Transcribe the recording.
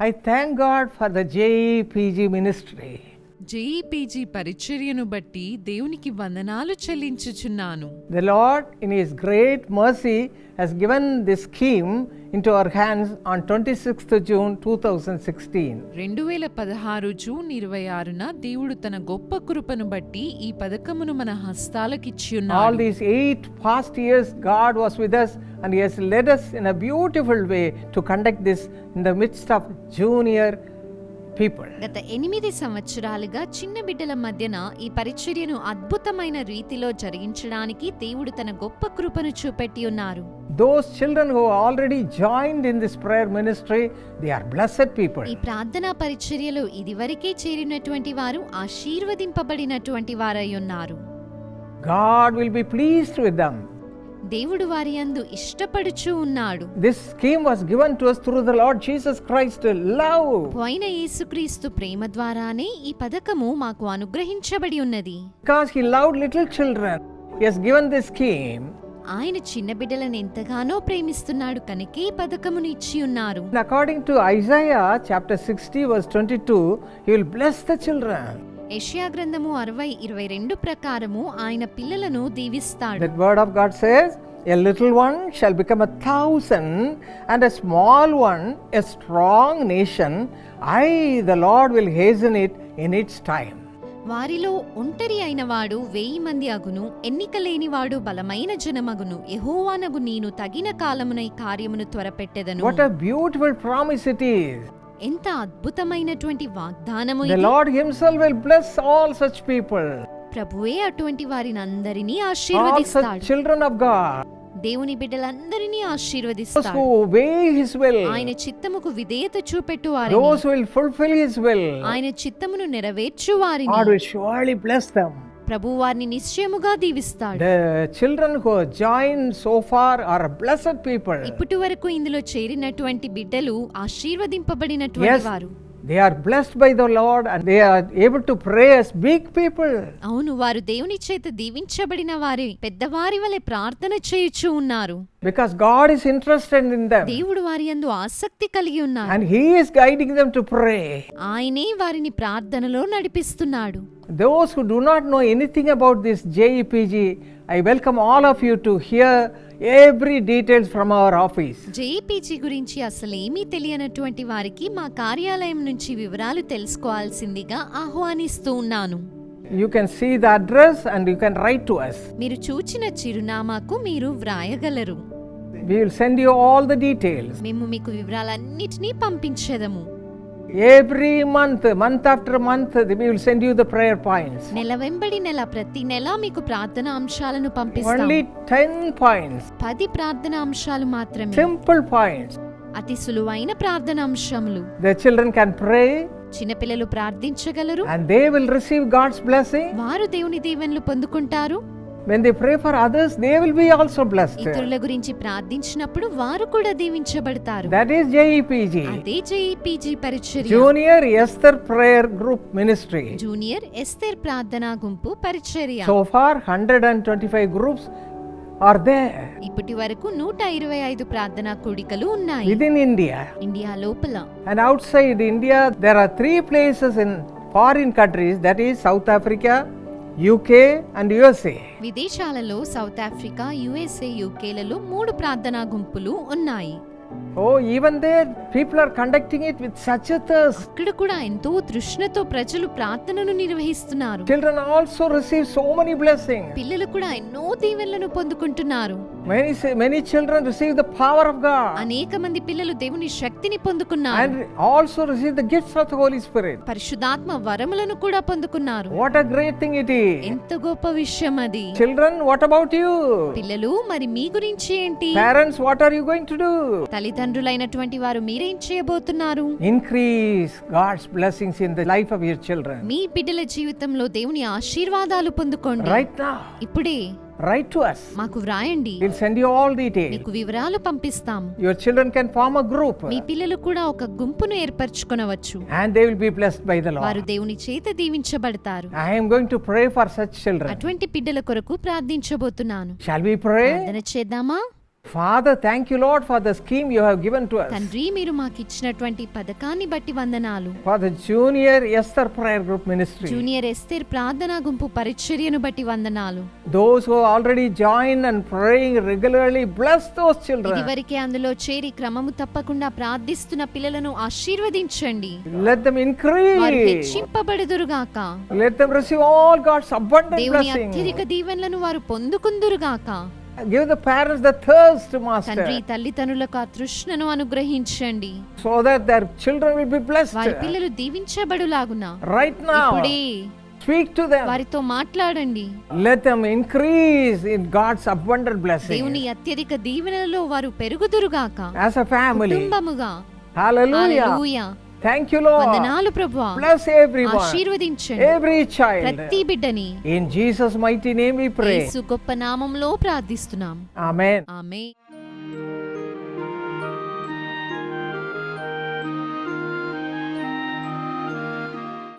I thank God for the JPG ministry. జేఈపీజీ పరిచర్యను బట్టి దేవునికి వందనాలు చెల్లించుచున్నాను. The Lord in his great mercy has given the scheme into our hands on twenty sixth June two thousand sixteen రెండు వేల పదహారు June ఇరవై ఆరున దేవుడు తన గొప్ప కృపను బట్టి ఈ పథకమును మన హస్తాలకు ఇచ్చి ఉన్నాడు all these eight past years God was with us and he has led us in a beautiful way to conduct this the midst of junior people. గత ఎనిమిది సంవత్సరాలుగా చిన్న బిడ్డల మధ్యన ఈ పరిచర్యను అద్భుతమైన రీతిలో జరిగించడానికి దేవుడు తన గొప్ప కృపను చూపెట్టి ఉన్నారు Those children who are already joined in this prayer ministry, they are blessed people. ఈ ప్రార్థనా పరిచర్యలో ఇదివరకే చేరినటువంటి వారు ఆశీర్వదింపబడినటువంటి వారై ఉన్నారు God will be pleased with them. దేవుడు వారి అందు ఇష్టపడుచు ఉన్నాడు. This scheme was given to us through the lord jesus christ love పైన యేసుక్రీస్తు ప్రేమ ద్వారానే ఈ పథకము మాకు అనుగ్రహించబడి ఉన్నది. Because he loved little children he has given this scheme ఆయన చిన్న బిడ్డలను ఎంతగానో ప్రేమిస్తున్నాడు కనుక ఈ పథకమును ఇచ్చి ఉన్నారు. According to Isaiah chapter 60 verse 22 two will bless the children యషియా గ్రంథము అరవై ఇరవై రెండు ప్రకారము ఆయన పిల్లలను దీవిస్తాడు. Word of God a little one shall become a thousand and a small one a strong nation I the Lord will hasten it in its time వారిలో ఒంటరి అయిన వాడు వెయ్యి మంది అగును ఎన్నిక లేని వాడు బలమైన జనమగును. ఎహోవానగు నేను తగిన కాలమునై కార్యమును త్వరపెట్టెదను. బ్యూటిఫుల్ ప్రామిస్ ఎంత అద్భుతమైనటువంటి వాగ్దానము the Lord himself will bless all such people ప్రభువే అటువంటి వారిని అందరినీ ఆశీర్వదిస్తాడు all such children of God దేవుని బిడ్డలందరినీ ఆశీర్వదిస్తాడు. హిస్ విల్ ఆయన చిత్తముకు విధేయత చూపెట్టు వారిని. Those will fulfil his will ఆయన చిత్తమును నెరవేర్చు వారిని. God will surely bless them ప్రభు వారిని నిశ్చయముగా దీవిస్తాడు. The children who have joined so far are blessed people. ఇప్పటి వరకు ఇందులో చేరినటువంటి బిడ్డలు ఆశీర్వదింపబడినటువంటి Yes, వారు. They are blessed by the Lord and they are able to pray as big people. అవును వారు దేవుని చేత దీవించబడిన వారి పెద్దవారి వలె ప్రార్థన చేయుచు ఉన్నారు Because God is interested in them దేవుడు వారి యందు ఆసక్తి కలిగి ఉన్నారు and He is guiding them to pray. ఆయనే వారిని ప్రార్థనలో నడిపిస్తున్నాడు Those who do not know anything about this JEPG, I welcome all of you to hear every details from our office JPG గురించి అసలు ఏమీ తెలియనటువంటి వారికి మా కార్యాలయం నుంచి వివరాలు తెలుసుకోవాల్సిందిగా ఆహ్వానిస్తూ ఉన్నాను. You can see the address and you can write to us మీరు చూచిన చిరునామాకు మీరు వ్రాయగలరు. We will send you all the details మేము మీకు వివరాలన్నిటిని పంపించేదము. Every month, month after month, we will send you the prayer points. నెల వెంబడి నెల ప్రతి నెల మీకు ప్రార్థన అంశాలను పంపిస్తాం Only 10 points, పది ప్రార్థన అంశాలు మాత్రమే simple points. అతి సులువైన ప్రార్థన అంశములు The children can pray చిన్నపిల్లలు ప్రార్థించగలరు and they will receive God's blessing. వారు దేవుని దీవెనలు పొందుకుంటారు When they pray for others, they will be also blessed. ఇతరుల గురించి ప్రార్థించినప్పుడు వారు కూడా దీవించబడతారు That is JEPG, అదే జేఈపీజీ పరిచర్య Junior Esther Prayer Group Ministry. Junior Esther ప్రార్థనా గుంపు పరిచర్య So far, 125 groups are there ఇప్పటి వరకు నూట ఇరవై ఐదు ప్రార్థనా కూడికలు ఉన్నాయి within India. ఇండియా లోపల And outside India, there are three places in foreign countries that is South Africa, UK and USA విదేశాలలో సౌత్ ఆఫ్రికా యుఎస్ఏ యూకేలలో మూడు ప్రార్థనా గుంపులు ఉన్నాయి. Oh, there, people are conducting it with such a thirst. అక్కడ కూడా ఎంతో తృష్ణతో ప్రజలు ప్రార్థనను నిర్వహిస్తున్నారు Children also receive so many blessings. పిల్లలు కూడా ఎన్నో దీవెనలను పొందుకుంటున్నారు Many, many children receive the power of God అనేక మంది పిల్లలు దేవుని శక్తిని పొందుకున్నారు and also receive the gifts of the Holy Spirit. పరిశుద్ధాత్మ వరములను కూడా పొందుకున్నారు What a great thing it is. ఎంత గొప్ప విషయం అది Children, what about you? పిల్లలు మరి మీ గురించి ఏంటి Parents, what are you going to do? తల్లిదండ్రులైనటువంటి వారు మీరేం చేయబోతున్నారు? Increase God's blessings in the life of your children మీ బిడ్డల జీవితంలో దేవుని ఆశీర్వాదాలు పొందుకోండి. రైట్ నా ఇప్పుడే రైట్ టు అస్ మాకు వ్రాయండి. Will send you all details మీకు వివరాలు పంపిస్తాం. Your children can form a group మీ పిల్లలు కూడా ఒక గుంపును ఏర్పరచుకోవచ్చు and they will be blessed by the Lord వారు దేవుని చేత దీవించబడతారు. I am going to pray for such children అటువంటి బిడ్డల కొరకు ప్రార్థించబోతున్నాను. షల్ వి ప్రే ప్రార్థన చేద్దామా? Father, thank you, Lord, for the scheme you have given to us. తండ్రి మీరు మాకిచ్చినటువంటి పథకాన్ని బట్టి వందనాలు For the junior Esther prayer group ministry. Junior Esther ప్రార్థనా గుంపు పరిచర్యను బట్టి వందనాలు Those who have already joined and praying regularly, bless those children. ఇదివరకే అందులో చేరి క్రమము తప్పకుండా ప్రార్థిస్తున్న పిల్లలను ఆశీర్వదించండి Let them వారు increase. హెచ్చింపబడుదురుగాక Let them receive all God's abundant దేవుని blessing. అత్యధిక దీవెనలను వారు పొందుకుందురుగాక Give the parents the thirst, తండ్రి Master, తల్లిదండ్రులకు ఆ తృష్ణను అనుగ్రహించండి so that their children will be blessed. వారి పిల్లలు దీవించబడులాగున Right now, ఇప్పుడే speak to them. వారితో మాట్లాడండి Let them increase in God's abundant blessing. దేవుని అత్యధిక దీవెనలలో వారు పెరుగుదురుగాక As a family. కుటుంబముగా Hallelujah. హల్లెలూయా. థ్యాంక్ యూ లో వందనాలు ప్రభువా. ప్లస్ ఎవరీ ఆశీర్వదించండి. ఎవరీ చైల్డ్ ప్రతి బిడ్డని. In Jesus mighty name we pray యేసు గొప్ప నామములో ప్రార్థిస్తున్నాం. ఆమేన్ ఆమేన్.